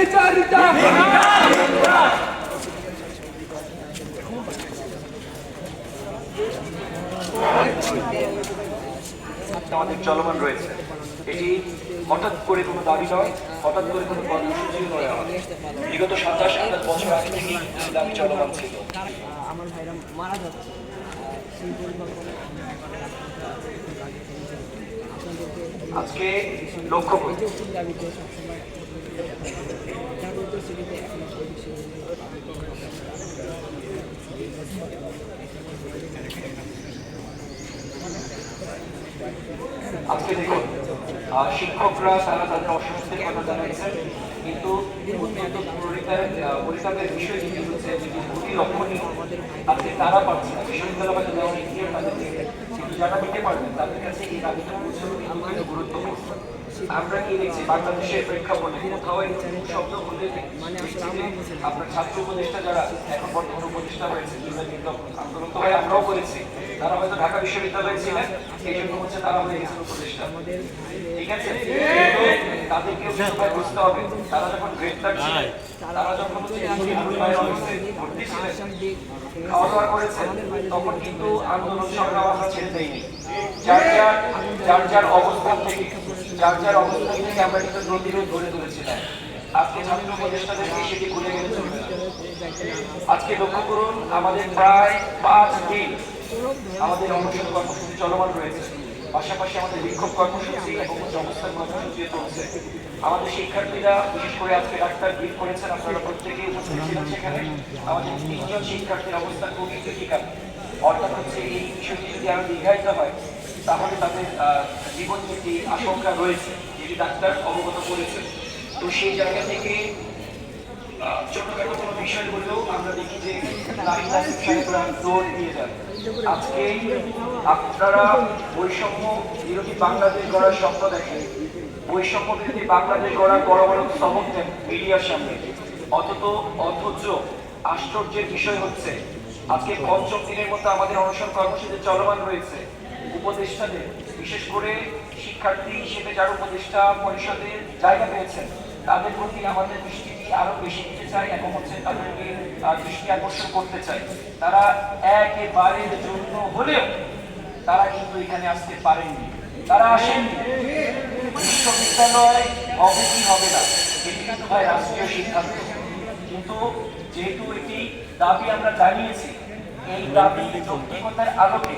বিচারিতা আমাদের চলমান রয়েছে। এটি হঠাৎ করে কোনো দাবি নয় হঠাৎ করে কোনো কর্মসূচি নয় আমাদের বিগত সাতাশ, আঠাশ বছর আগে থেকেই দাবি চলমান ছিল। আমার ভাইরা মারা যাচ্ছে আজকে লক্ষ্য করি আজকে দেখুন শিক্ষকরা তারা তাদের অসুস্থের কথা জানাচ্ছেন কিন্তু অত্যন্ত বিষয় যেটি হচ্ছে যেটি অতি লক্ষণীয় আজকে তারা পাচ্ছে না। বিশ্ববিদ্যালয় হয়তো দেওয়া নিয়ে তাদেরকে কিন্তু যারা দিতে পারবেন, তাদের কাছে এই দাবিটা গুরুত্বপূর্ণ। আমরা কি দেখছি? বাংলাদেশের প্রেক্ষাপটে কোথাও এরকম শব্দ হলে মানে আসলে আমরা আপনার ছাত্র উপদেষ্টা যারা এখন বর্তমান উপদেষ্টা হয়েছে বিপ্লব আন্দোলন তো হয় আমরাও করেছি। তারা হয়তো ঢাকা বিশ্ববিদ্যালয়ে ছিলেন এই জন্য হচ্ছে তারা হয়ে গেছেন উপদেষ্টা। ঠিক আছে? কিন্তু তাদেরকে সবাই বুঝতে হবে তারা যখন গ্রেপ্তার ছিলেন তারা যখন হচ্ছে ভর্তি ছিলেন খাওয়া দাওয়া করেছেন তখন কিন্তু আন্দোলন সংগ্রাম আমরা ছেড়ে দেয়নি। যার যার যার যার অবস্থান থেকে যার যার অবস্থান থেকে আমরা কিন্তু প্রতিরোধ গড়ে তুলেছিলাম আজকে ছাত্র উপদেষ্টাদেরকে সেটি ভুলে গেলে চলবে আজকে লক্ষ্য করুন, আমাদের প্রায় পাঁচ দিন আমাদের অনশন কর্মসূচি চলমান রয়েছে। পাশাপাশি আমাদের বিক্ষোভ কর্মসূচি এবং অবস্থান কর্মসূচি চলছে। আমাদের শিক্ষার্থীরা, বিশেষ করে আজকে ডাক্তার ব্রিফ করেছেন, আপনারা প্রত্যেকেই উপস্থিত ছিলেন সেখানে। আমাদের তিনজন শিক্ষার্থীর অবস্থা খুবই ক্রিটিক্যাল অর্থাৎ হচ্ছে এই বিষয়টি যদি আরও দীর্ঘায়িত হয় তাহলে তাদের জীবন ঝুঁকি আশঙ্কা রয়েছে যেটি ডাক্তার অবগত করেছেন তো সেই জায়গা থেকে ছোটখাটো কোনো বিষয় হলেও আমরা দেখি যে জোর দিয়ে আজকে আপনারা বৈষম্য বিরোধী বাংলাদেশ গড়ার স্বপ্ন দেখেন। বৈষম্য বিরোধী বাংলাদেশ গড়ার বড় বড় সবক দেন মিডিয়ার সামনে। অথচ অথচ আশ্চর্যের বিষয় হচ্ছে, আজকে পঞ্চম দিনের মতো আমাদের অনশন কর্মসূচি চলমান রয়েছে। উপদেষ্টাদের, বিশেষ করে শিক্ষার্থী হিসেবে যারা উপদেষ্টা পরিষদে জায়গা পেয়েছেন, তাদের প্রতি আমাদের দৃষ্টিটি আরও বেশি দিতে চাই এবং হচ্ছে তাদেরকে দৃষ্টি আকর্ষণ করতে চাই তারা একেবারের জন্য হলেও তারা কিন্তু এখানে আসতে পারেননি। তারা আসেননি। বিশ্ববিদ্যালয় হবে কি হবে না। এটি কিন্তু ভাই রাষ্ট্রীয় সিদ্ধান্ত। কিন্তু যেহেতু এটি দাবি আমরা জানিয়েছি, এই দাবি যৌক্তিকতার আলোকে